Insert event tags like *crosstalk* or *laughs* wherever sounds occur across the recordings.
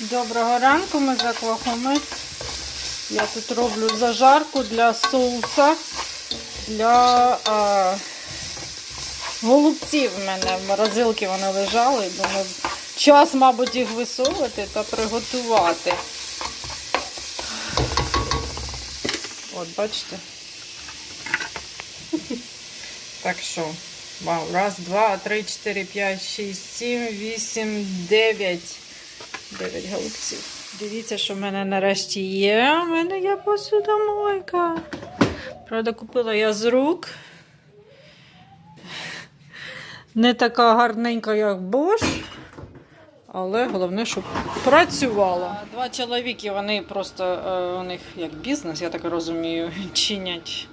Доброго ранку, ми за Квахомець. Я тут роблю зажарку для соуса, для а, голубців. У мене в морозилці вони лежали. Думаю, час, мабуть, їх висовувати та приготувати. От, бачите. Так що, вау, раз, два, три, чотири, п'ять, шість, сім, вісім, дев'ять. Дев'ять голубців. Дивіться, що в мене нарешті є. У мене є посудомойка. Правда, купила я з рук. Не така гарненька, як Bosch. Але головне, щоб працювала. Два чоловіки, вони просто е, у них як бізнес, я так розумію, *laughs* чинять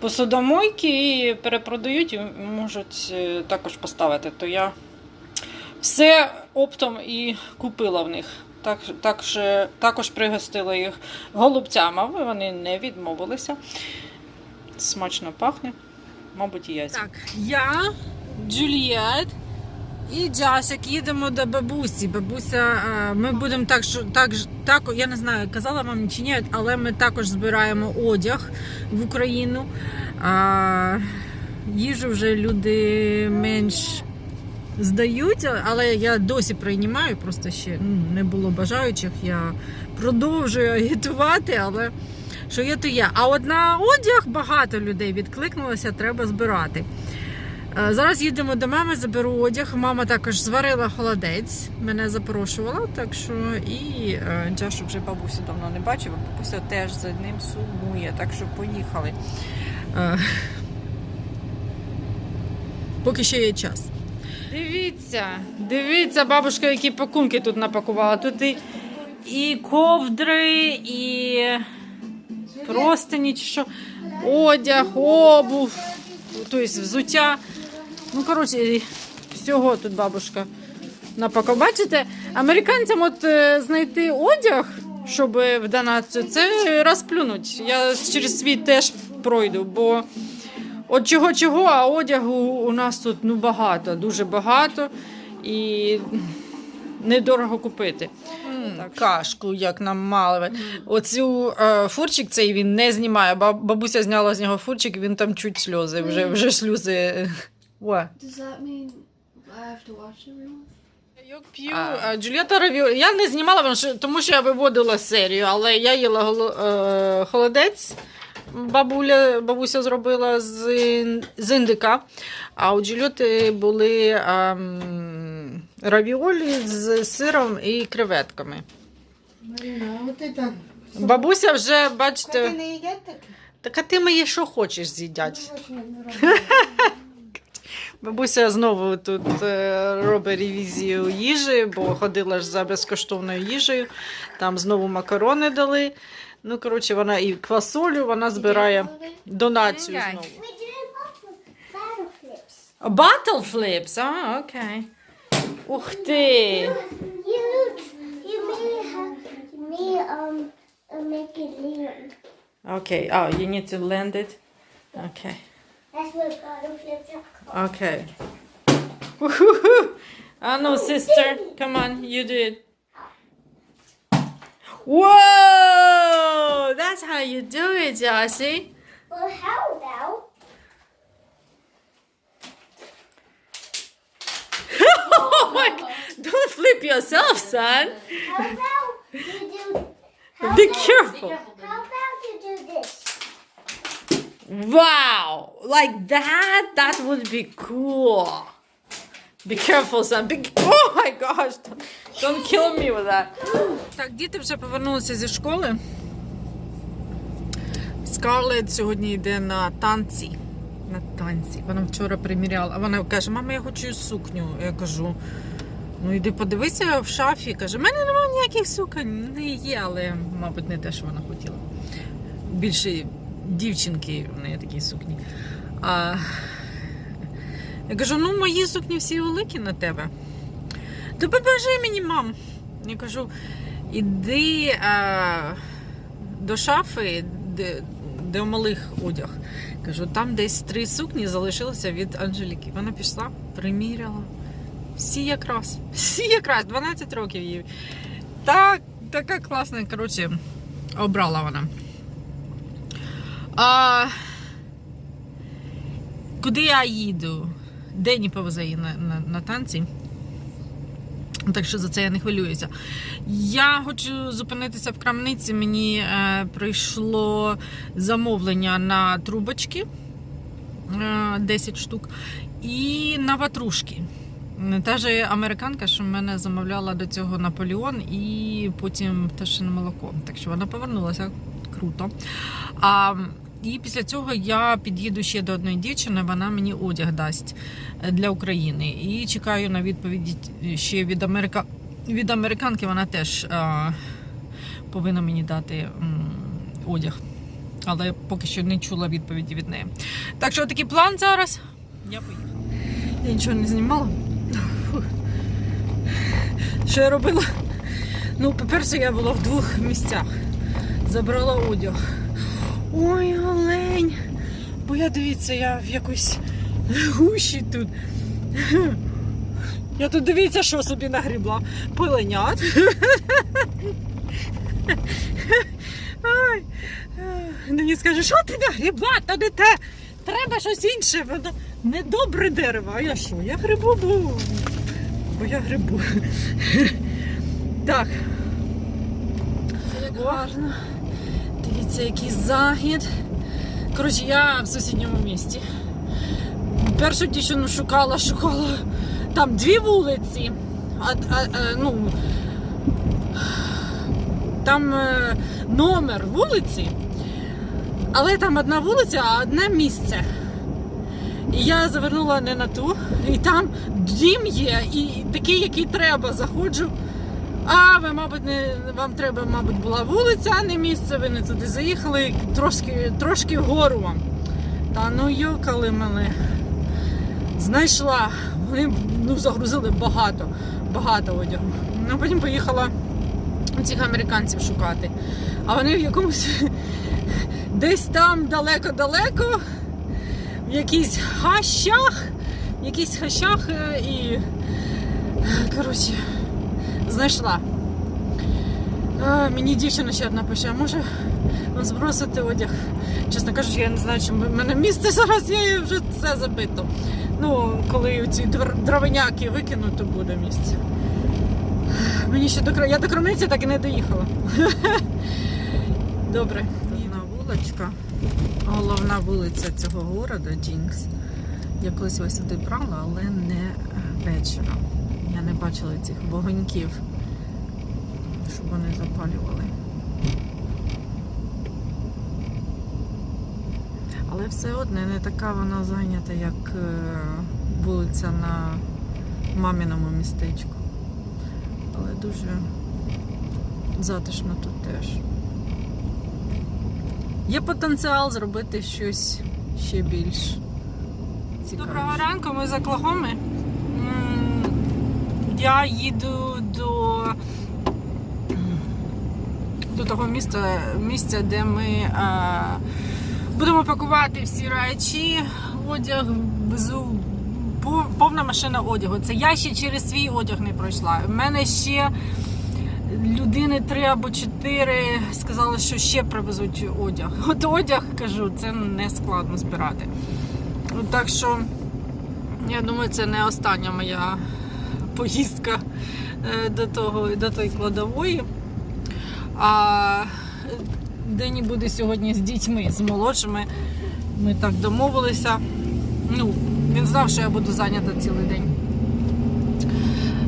посудомойки і перепродають і можуть е, також поставити. То я все оптом і купила в них. Так, так, що- також пригостила їх голубцями, вони не відмовилися. Смачно пахне, мабуть, і. Так, я, Джуліет і Джасик їдемо до бабусі. Бабуся, е, ми будемо так, що так, так, я не знаю, казала вам чи ні, але ми також збираємо одяг в Україну. А, їжу вже люди менш здають, але я досі приймаю, просто ще ну, не було бажаючих. Я продовжую агітувати, але що є, то є. А от на одяг багато людей відкликнулося, треба збирати. Е, Зараз їдемо до мами, заберу одяг. Мама також зварила холодець, мене запрошувала, так що і е, Джашу вже бабусю давно не бачив, а бабуся теж за ним сумує, так що поїхали. Е, Поки ще є час. Дивіться, дивіться, бабушка, які пакунки тут напакувала. Тут і, і ковдри, і просто нічого. Одяг, обув, тобто взуття. Ну, коротше, всього тут бабушка напакувала. Бачите, американцям от е, знайти одяг, щоб в донацію, це розплюнуть. Я через світ теж пройду, бо. От чого чого, а одягу у нас тут ну багато, дуже багато і недорого купити. Так. Кашку, як нам мали. Оцю е, фурчик цей він не знімає. Баб- Бабуся зняла з нього фурчик, він там чуть сльози. Вже вже сльози. What? Does that mean I have to watch everyone? Я п'ю а, Джульєта Равіолі. Я не знімала, тому що, тому що я виводила серію, але я їла голо- е, холодець. Бабуля, бабуся зробила з, з індика. А у Джульєти були ем, равіолі з сиром і креветками. Марина, а. Бабуся вже, бачите, не так так а ти мені що хочеш з'їдять. *laughs* Бабуся знову тут е, робить ревізію їжі, бо ходила ж за безкоштовною їжею. Там знову макарони дали. Ну, коротше, вона і квасолю вона збирає донацію знову. Battle flips. А, окей. Ух ти! Um uh. Окей, oh, you need to land it. Окей. Woohoo! I know, sister. Come on, you do it. Whoa! That's how you do it, Josie. Well, how about *laughs* oh my! g- Don't flip yourself, son. how about you do? How *laughs* Be about, careful. How about you do this? Wow! Like that? That would be cool. Be careful, son. Be... *laughs* Oh my gosh! Don't kill me with that. Так, діти вже повернулися зі школи. Скарлет сьогодні йде на танці. На танці. Вона вчора приміряла. Вона каже: мама, я хочу сукню. Я кажу. Ну йди подивися в шафі. Каже, в мене немає ніяких суконь. Не є, але, мабуть, не те, що вона хотіла. Більше дівчинки в неї такі сукні. А, я кажу, ну мої сукні всі великі на тебе. То покажи мені, мам. Я кажу, іди а, до шафи, де, де у малих одяг. Кажу, там десь три сукні залишилося від Анжеліки. Вона пішла, приміряла. Всі якраз. *laughs* Всі якраз, 12 років їй. Так, така класна, коротше, обрала вона. А, куди я їду? Дені повезе її на, на, на танці. Так що за це я не хвилююся. Я хочу зупинитися в крамниці. Мені е, прийшло замовлення на трубочки е, 10 штук і на ватрушки. Та же американка, що мене замовляла до цього Наполеон і потім пташине молоко. Так що вона повернулася круто. А, і після цього я під'їду ще до одної дівчини, вона мені одяг дасть е, для України. І чекаю на відповіді ще від Америка... від американки. Вона теж а, повинна мені дати м, одяг. Але поки що не чула відповіді від неї. Так що такий план зараз. Я поїхала. Я нічого не знімала. Що я робила? Ну, по-перше, я була в двох місцях. Забрала одяг. Ой, олень! Бо я дивіться, я в якійсь гущі тут. Я тут дивіться, що собі нагрібла. Пиленят. Ай. Мені скаже, що ти нагрібла? Та не те. Треба щось інше. Воно недобре дерево. А я що? Я грибу, бо, бо я грибу. Так. Це як гарно. Дивіться, який захід. Коротше, я в сусідньому місті. Першу дівчину шукала, шукала. Там дві вулиці. А, а, а, ну, там е, номер вулиці, але там одна вулиця, а одне місце. І я завернула не на ту, і там дім є, і такий, який треба, заходжу. А ви, мабуть, не вам треба, мабуть, була вулиця, а не місце. Ви не туди заїхали, трошки, трошки вгору вам. Та ну йокали мене. Знайшла. Вони ну, загрузили багато, багато одягу. Ну потім поїхала цих американців шукати. А вони в якомусь *laughs* десь там далеко-далеко, в якихось хащах, в якихось хащах е, і коротше, знайшла. Мені дівчина ще одна пише, а може збросити одяг. Чесно кажучи, я не знаю, чи в мене місце *laughs* зараз є вже все забито. Ну, коли ці др- дровиняки викинуть, то буде місце. Мені ще до я до крамниці так і не доїхала. *laughs* Добре. Одна вуличка, головна вулиця цього города Джінкс. Я колись ось сюди брала, але не вечором. Я не бачила цих вогоньків, вони запалювали. Але все одне не така вона зайнята, як е, вулиця на маміному містечку. Але дуже затишно тут теж. Є потенціал зробити щось ще більш цікаве. Доброго ранку, ми з Оклахоми. Я їду до, до того міста, місця, де ми е, будемо пакувати всі речі, одяг, везу повна машина одягу. Це я ще через свій одяг не пройшла. У мене ще людини три або чотири сказали, що ще привезуть одяг. *laughs* От одяг кажу, це не складно збирати. Так що, я думаю, це не остання моя поїздка е, до того, до тої кладової. А Дені буде сьогодні з дітьми, з молодшими. Ми так домовилися. Ну, він знав, що я буду зайнята цілий день.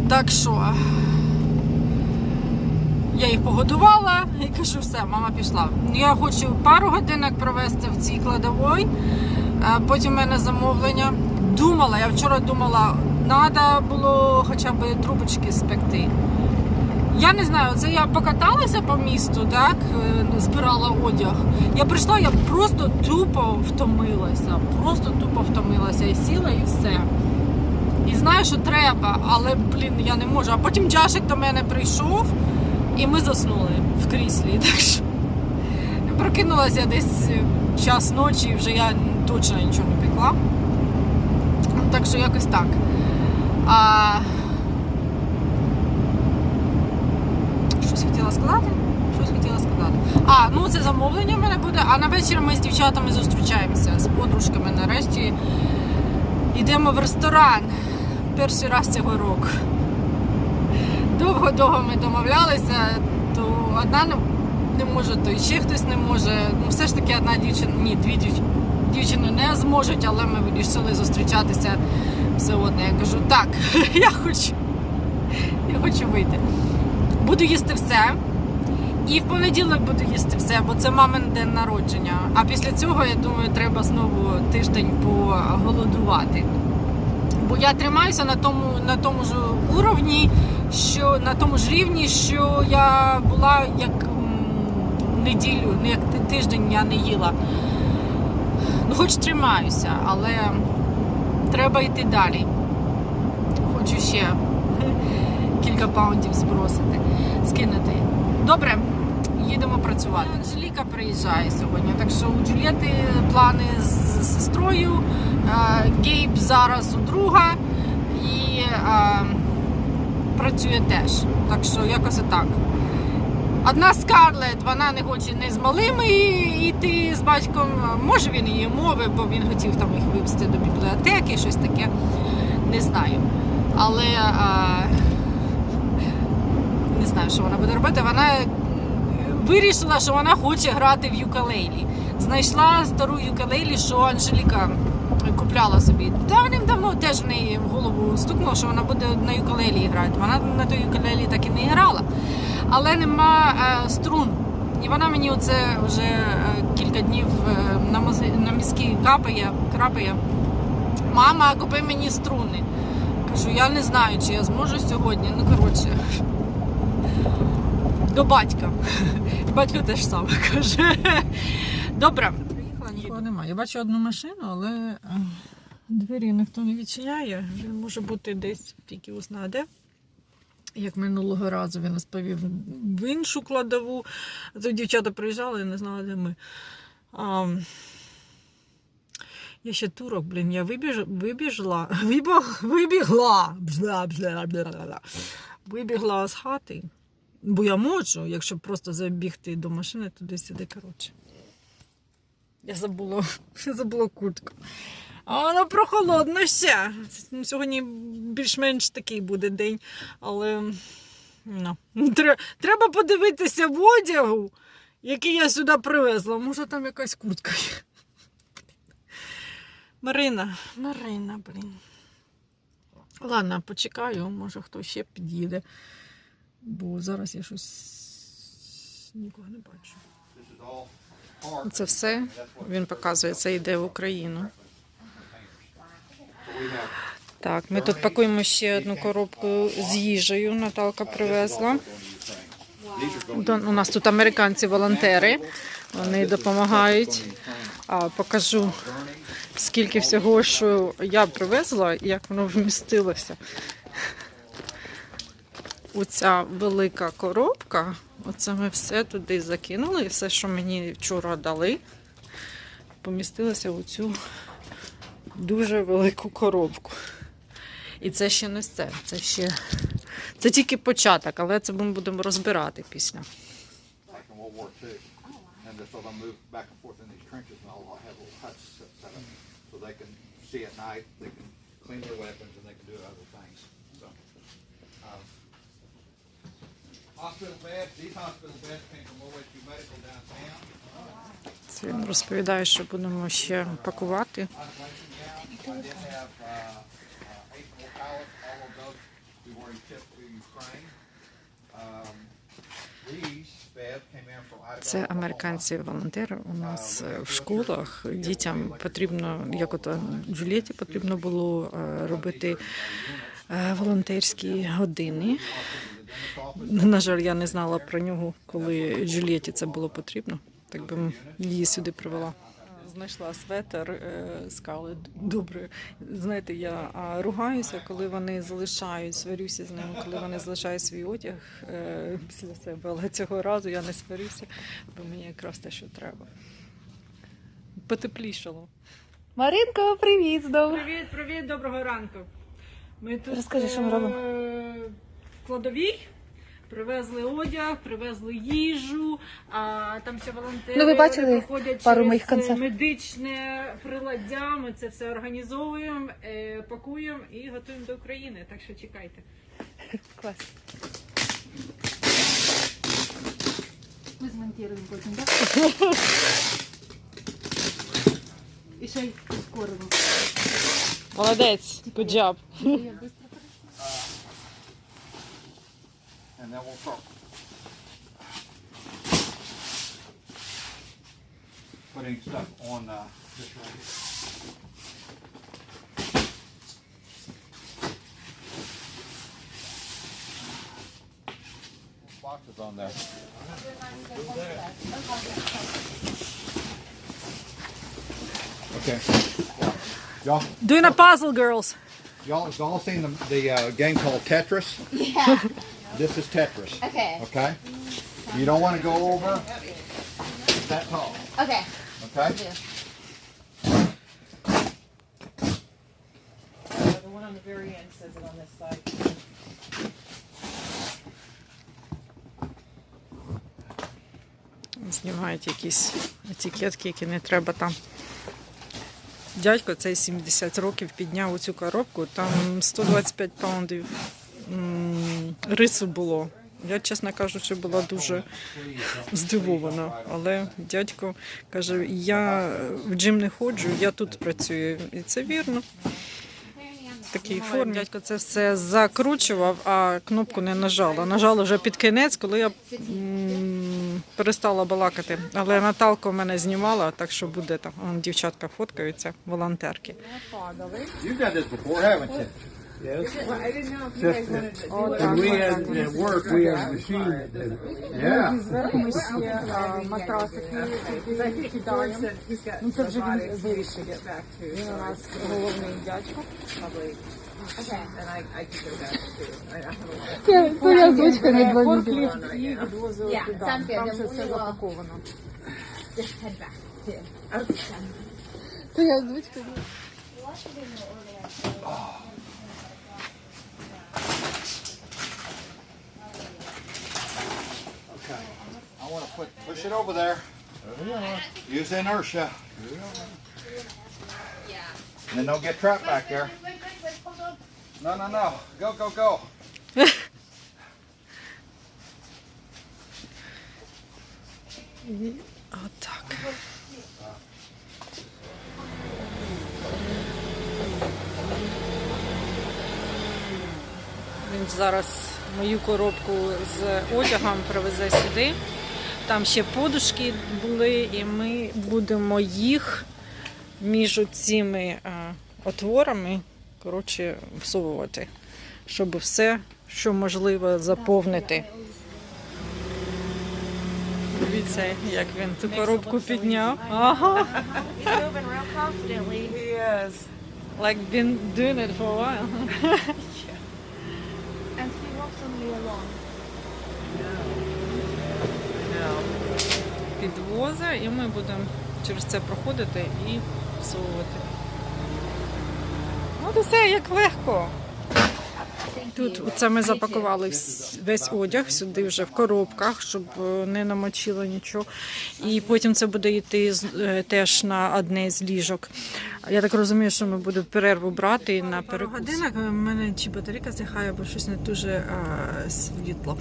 Так що я їх погодувала і кажу, все, мама пішла. Я хочу пару годинок провести в цій кладовій. Е, Потім в мене замовлення. Думала, я вчора думала, треба було хоча б трубочки спекти. Я не знаю, це я покаталася по місту, так, е, збирала одяг. Я прийшла, я просто тупо втомилася. Просто тупо втомилася і сіла, і все. І знаю, що треба, але, блін, я не можу. А потім Джашик до мене прийшов, і ми заснули в кріслі. *laughs* Так що прокинулася десь час ночі, і вже я точно нічого не пекла. Так що якось так. А... хотіла сказати? Щось хотіла сказати. А, ну це замовлення в мене буде. А на вечір ми з дівчатами зустрічаємося з подружками. Нарешті йдемо в ресторан. Перший раз цього року. Довго-довго ми домовлялися, то одна не, може, то ще хтось не може. Ну, все ж таки одна дівчина, ні, дві дівчини, не зможуть, але ми вирішили зустрічатися все одно. Я кажу, так, *laughs* я хочу, я хочу вийти. Буду їсти все. І в понеділок буду їсти все, бо це мамин день народження. А після цього, я думаю, треба знову тиждень поголодувати. Бо я тримаюся на тому, на тому ж уровні, що на тому ж рівні, що я була як неділю, ну, як тиждень я не їла. Ну, хоч тримаюся, але треба йти далі. Хочу ще *laughs* кілька паундів збросити, скинути. Добре, їдемо працювати. Анжеліка приїжджає сьогодні, так що у Джулієти плани з сестрою. Е, Гейб зараз у друга і е, працює теж. Так що якось отак. Одна Скарлет, вона не хоче не з малими йти з батьком. Може він її мови, бо він хотів там їх вивезти до бібліотеки, щось таке. Не знаю. Але е, не знаю, що вона буде робити. Вона вирішила, що вона хоче грати в юкалейлі. Знайшла стару юкалейлі, що Анжеліка купляла собі. Давним-давно теж в неї в голову стукнуло, що вона буде на юкалейлі грати. Вона на той юкалейлі так і не грала. Але нема е, струн. І вона мені оце вже е, кілька днів е, на, на мізки капає, крапає. Мама, купи мені струни. Кажу, я не знаю, чи я зможу сьогодні. Ну, коротше, до батька. *laughs* Батько теж саме каже. Добре. Приїхала, нікого немає. Я бачу одну машину, але е, двері ніхто не відчиняє. Він може бути десь тільки усна де. Як минулого разу він нас повів в іншу кладову. Тут дівчата приїжджали і не знали, де ми. А, я ще турок, блін, я вибіж, вибіжла, вибіг, вибігла, бла, бла, бла, бла, вибігла з хати, бо я можу, якщо просто забігти до машини туди-сюди, коротше. Я забула, *laughs* забула куртку. А воно прохолодно ще. Ну, Сьогодні більш-менш такий буде день, але ну, треба подивитися в одягу, який я сюди привезла. Може там якась куртка є. Марина, Марина, блін. Ладно, почекаю, може хто ще під'їде. Бо зараз я щось нікого не бачу. Це все. Він показує, це йде в Україну. Так, ми тут пакуємо ще одну коробку з їжею. Наталка привезла. У нас тут американці-волонтери. Вони допомагають. Покажу, скільки всього, що я привезла, і як воно вмістилося. Оця велика коробка. Оце ми все туди закинули, і все, що мені вчора дали, помістилося у цю дуже велику коробку. І це ще не все. Це ще це тільки початок, але це ми будемо розбирати після. so they can see at night, they can clean their weapons and they can do other things. Це він розповідає, що будемо ще пакувати. Uh, uh. Um. Це американці-волонтери у нас е, в школах. Дітям потрібно, як ото Джулієті потрібно було е, робити е, волонтерські години. На жаль, я не знала про нього, коли Джулієті це було потрібно. Так би її сюди привела. Знайшла светер е, скали добре. Знаєте, я ругаюся, коли вони залишають, сварюся з ними, коли вони залишають свій одяг е, після себе. Але цього разу я не сварюся, бо мені якраз те, що треба. Потеплішало. Маринко, привіт знову. Привіт, привіт, доброго ранку. Ми тут Розкажи, що ми робимо? Е, в кладовій Привезли одяг, привезли їжу, а там ще волонтери Ну, ви бачили проходять пару через моїх концертів? медичне приладдя. Ми це все організовуємо, е, пакуємо і готуємо до України. Так що чекайте. Клас. Ми змонтуємо потім, так? І ще й скоримо. Молодець, good job. And then we'll start putting stuff on uh, this right here. Boxes on there. Okay. Y'all, Doing a puzzle, girls. y'all, y'all seen the, the uh, game called Tetris? Yeah. *laughs* This is Tetris. Okay. Okay? You don't want to go over that tall. Okay. Okay? The one on the very end says it on this side. Знімають якісь етикетки, які не треба там. Дядько цей 70 років підняв оцю коробку, там 125 паундів м, Рису було. Я, чесно кажучи, була дуже здивована. Але дядько каже: я в джим не ходжу, я тут працюю. І це вірно. Такій формі. Дядько це все закручував, а кнопку не нажала. Нажала вже під кінець, коли я м, перестала балакати. Але Наталка в мене знімала, так що буде там. Вон дівчатка фоткаються, волонтерки. You've done this before, haven't you? And we had, at work, we had a machine that did it. Yeah. Зверху ми ще матрасики кидаємо. Ну це вже він вирішить. Він у нас головний дядько. Твоя озвучка на два відео. Форкліфт і відвозили Yeah, туди. sounds good. Там Then вже we все will запаковано. just head back *laughs* to. Твоя озвучка. Okay. I want to put push it over there. Use inertia. And then don't get trapped back there. No, no, no. Go, go, go. Отак. Він зараз мою коробку з одягом привезе сюди. Там ще подушки були, і ми будемо їх між цими е, отворами коротше, всовувати, щоб все, що можливо, заповнити. Дивіться, як він цю коробку підняв. Ага. Like been doing it for a while. *laughs* And he walks only along. Підвоза, і ми будемо через це проходити і всовувати. От усе як легко. Тут це ми запакували весь одяг сюди вже в коробках, щоб е, не намочило нічого. І потім це буде йти е, теж на одне з ліжок. Я так розумію, що ми будемо перерву брати на перекус. годинок. У мене чи батарейка зяхає, або щось не дуже а, світло.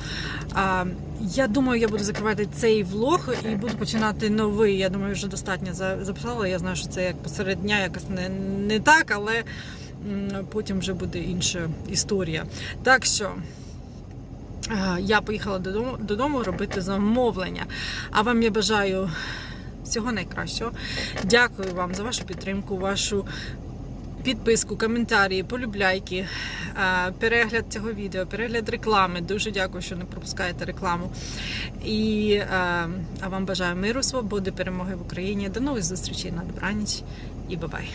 А, я думаю, я буду закривати цей влог і буду починати новий. Я думаю, вже достатньо записала. Я знаю, що це як посеред дня якось не, не так, але потім вже буде інша історія. Так що. е, Я поїхала додому, додому робити замовлення. А вам я бажаю всього найкращого. Дякую вам за вашу підтримку, вашу підписку, коментарі, полюбляйки, е, перегляд цього відео, перегляд реклами. Дуже дякую, що не пропускаєте рекламу. І е, а вам бажаю миру, свободи, перемоги в Україні. До нових зустрічей на добраніч і бабай.